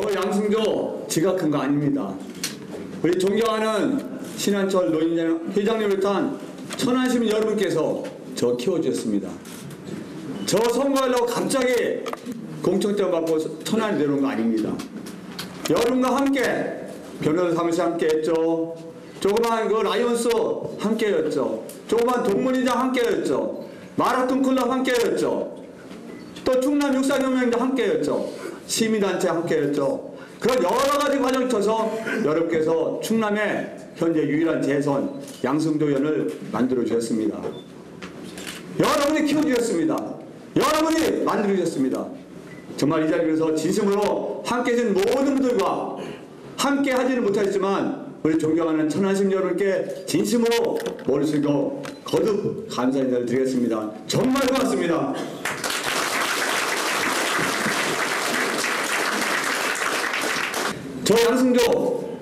저 양승조 큰거 아닙니다. 우리 존경하는 신한철 노인장 회장님을 비롯한 천안시민 여러분께서 저 키워주셨습니다. 저 선거하려고 갑자기 공천장 받고 천안에 내려온 거 아닙니다. 여러분과 함께 변호사 사무실 함께 했죠. 조그만 그 라이온스 함께 했죠. 조그만 동문이장 함께 했죠. 마라톤 클럽 함께 했죠. 또 충남 육사혁명도 함께였죠. 시민단체 함께였죠. 그런 여러 가지 과정을 쳐서 여러분께서 충남의 현재 유일한 재선 양승조 의원을 만들어 주셨습니다. 여러분이 키워 주셨습니다. 여러분이 만들어 주셨습니다. 정말 이 자리에서 진심으로 함께 해준 모든 분들과 함께 하지는 못하지만 우리 존경하는 천안심 여러분께 진심으로 머릿속으로 거듭 감사 인사를 드리겠습니다. 정말 고맙습니다. 저 양승조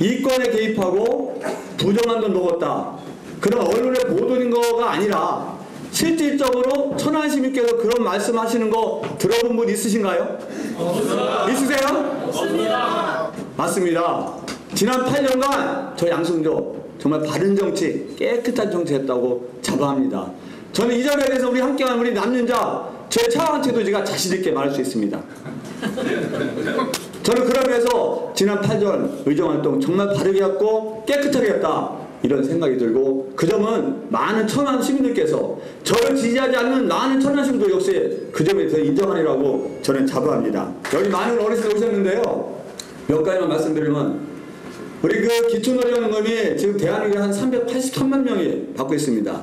이권에 개입하고 부정한 돈 먹었다. 그런 언론의 보도인 거가 아니라 실질적으로 천안 시민께서 그런 말씀하시는 거 들어본 분 있으신가요? 있으세요? 없습니다. 맞습니다. 지난 8년간 저 양승조 정말 바른 정치, 깨끗한 정치 했다고 자부합니다. 저는 이 점에 대해서 우리 함께한 우리 남윤자 제 차한테도 제가 자신 있게 말할 수 있습니다. 저는 그러면서 지난 8년 의정활동 정말 바르게 했고 깨끗하게 했다 이런 생각이 들고 그 점은 많은 천안 시민들께서 저를 지지하지 않는 많은 천안 시민도 역시 그 점에 대해서 인정하리라고 저는 자부합니다. 여기 많은 어르신들 오셨는데요. 몇 가지만 말씀드리면 우리 그 기초노령금이 지금 대한민국에 한 383만 명이 받고 있습니다.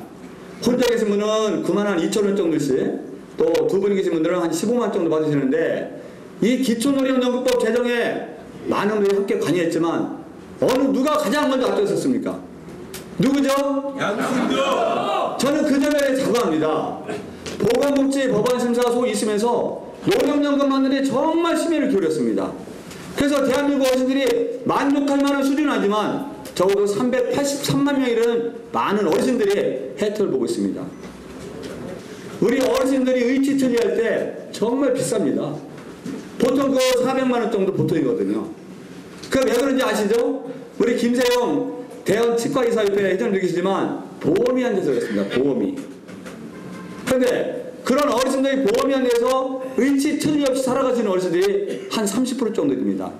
혼자 계신 분은 9만 한 2천 원 정도씩 또 두 분이 계신 분들은 한 15만 정도 받으시는데 이 기초노령연금법 제정에 많은 분들이 함께 관여했지만 어느 누가 가장 먼저 앞장섰습니까? 누구죠? 양승조 저는 그 점에 자부합니다. 보건복지 법안심사소 있으면서 노령연금만들이 정말 심의를 기울였습니다. 그래서 대한민국 어르신들이 만족할 만한 수준은 아니지만 적어도 383만 명이라는 많은 어르신들이 혜택을 보고 있습니다. 우리 어르신들이 의치처리할 때 정말 비쌉니다. 보통 그 400만 원 정도 보통이거든요. 그 왜 그런지 아시죠? 우리 김세영 대원 치과의사협회 회장님 계시지만 보험이 안 돼서 그렇습니다. 보험이. 그런데 그런 어르신들이 보험이 안 돼서 의치 틀리 없이 살아가시는 어르신들이 한 30% 정도 됩니다.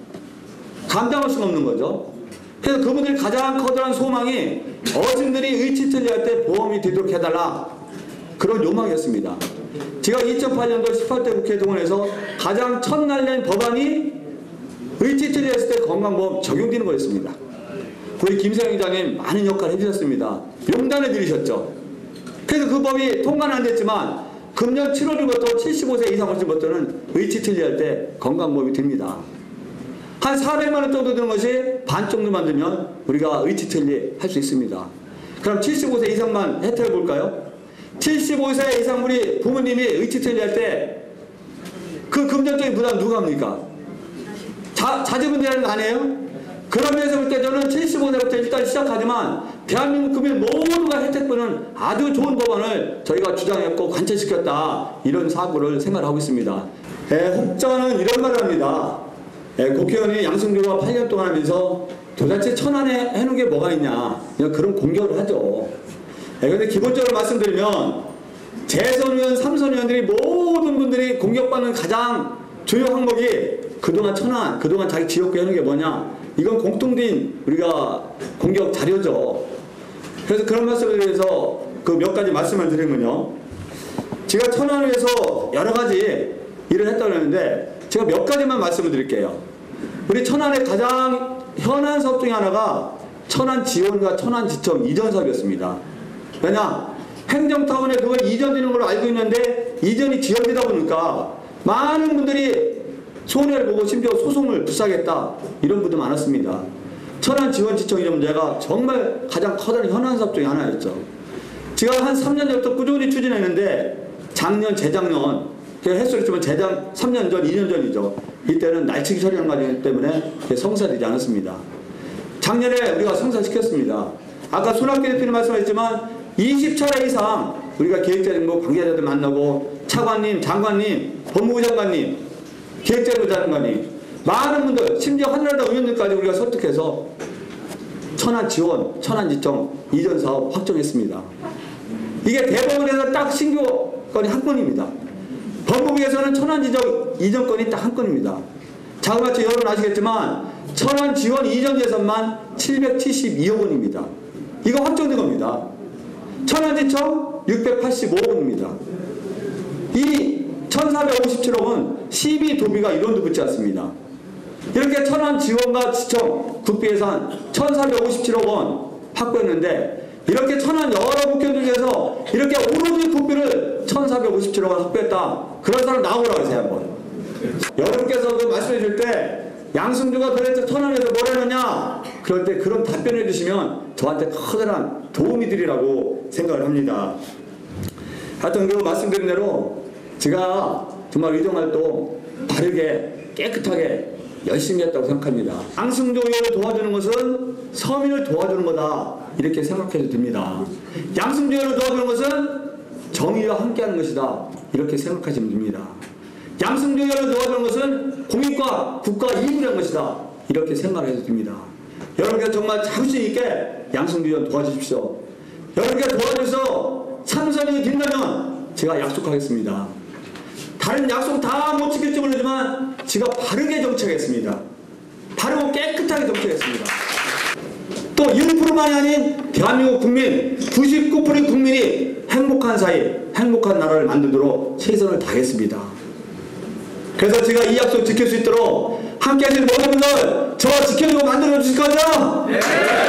감당할 수가 없는 거죠. 그래서 그분들 가장 커다란 소망이 어르신들이 의치 틀리 할 때 보험이 되도록 해달라. 그런 요망이었습니다. 제가 2008년도 18대 국회 동원해서 가장 첫날 낸 법안이 의치틀리 했을 때 건강보험 적용되는 거였습니다. 우리 김세영 기자님 많은 역할을 해주셨습니다. 용단을 들이셨죠. 그래서 그 법이 통과는 안 됐지만 금년 7월부터 75세 이상 오신 분들은 의치 틀리 할 때 건강보험이 됩니다. 한 400만 원 정도 드는 것이 반 정도 만 들면 우리가 의치 틀리 할 수 있습니다. 그럼 75세 이상만 혜택을 볼까요? 75세 이상 우리 부모님이 의치틀리 할때 그 금전적인 부담 누가 합니까? 자, 자제분들은 안 해요? 그런 면에서 볼 때 저는 75세부터 일단 시작하지만 대한민국 국민 모두가 혜택보는 아주 좋은 법안을 저희가 주장했고 관철시켰다 이런 사고를 생각하고 있습니다. 에, 혹자는 이런 말을 합니다. 에, 국회의원이 양승조가 8년 동안 하면서 도대체 천안에 해놓은 게 뭐가 있냐 그런 공격을 하죠. 그런데 기본적으로 말씀드리면 재선 의원, 삼선 의원들이 모든 분들이 공격받는 가장 주요 항목이 그동안 천안, 그동안 자기 지역구에 하는 게 뭐냐 이건 공통된 우리가 공격 자료죠. 그래서 그런 말씀을 위해서 그 몇 가지 말씀을 드리면요. 제가 천안을 위해서 여러 가지 일을 했다고 했는데 제가 몇 가지만 말씀을 드릴게요. 우리 천안의 가장 현안 사업 중에 하나가 천안 지원과 천안 지청 이전 사업이었습니다. 왜냐? 행정타운에 그걸 이전되는 걸로 알고 있는데 이전이 지연되다 보니까 많은 분들이 손해를 보고 심지어 소송을 불사하겠다 이런 분도 많았습니다. 천안 지원지청 이런 문제가 정말 가장 커다란 현안 사업 중에 하나였죠. 제가 한 3년 전부터 꾸준히 추진했는데 작년, 재작년 횟수로 치면 재작 3년 전, 2년 전이죠. 이때는 날치기 처리하는 과정 때문에 성사되지 않았습니다. 작년에 우리가 성사시켰습니다. 아까 손학규 대표님 말씀하셨지만 20차례 이상 우리가 기획자정부 관계자들 만나고 차관님, 장관님, 법무부 장관님, 기획자정부 장관님 많은 분들, 심지어 한나라당 의원들까지 우리가 설득해서 천안 지원, 천안 지청 이전 사업 확정했습니다. 이게 대법원에서 딱 신규 건이 한 건입니다. 법무부에서는 천안 지정 이전 건이 딱 한 건입니다. 자그마치 여러분 아시겠지만 천안 지원 이전 예산만 772억 원입니다. 이거 확정된 겁니다. 천안지청 685억 원입니다. 이 1457억은 시비 도비가 이론도 붙지 않습니다. 이렇게 천안 지원과 지청 국비 예산 1457억 원 확보했는데 이렇게 천안 여러 국회들 중에서 이렇게 오로지 국비를 1457억 원 확보했다. 그런 사람 나오라고 하세요 한번. 여러분께서 그 말씀해 줄 때 양승주가 도대체 천안에서 뭘 해놓냐? 그럴 때 그런 답변해 주시면 저한테 커다란 도움이 되리라고 생각을 합니다. 하여튼 그 말씀드린 대로 제가 정말 의정활동 바르게 깨끗하게 열심히 했다고 생각합니다. 양승조 의원을 도와주는 것은 서민을 도와주는 거다 이렇게 생각해도 됩니다. 양승조 의원을 도와주는 것은 정의와 함께하는 것이다 이렇게 생각하시면 됩니다. 양승조 의원을 도와주는 것은 공익과 국가 위한 것이다 이렇게 생각해도 됩니다. 여러분께서 정말 자부심 있게 양승조 의원 도와주십시오. 여러분께서 도와줘서 참선이 된다면 제가 약속하겠습니다. 다른 약속 다 못 지킬지 모르지만 제가 바르게 정치하겠습니다. 바르고 깨끗하게 정치하겠습니다. 또 1%만이 아닌 대한민국 국민 99%의 국민이 행복한 사회, 행복한 나라를 만들도록 최선을 다하겠습니다. 그래서 제가 이 약속 지킬 수 있도록 함께 하신 모든 분들 저 지켜주고 만들어 주실 거죠? 네.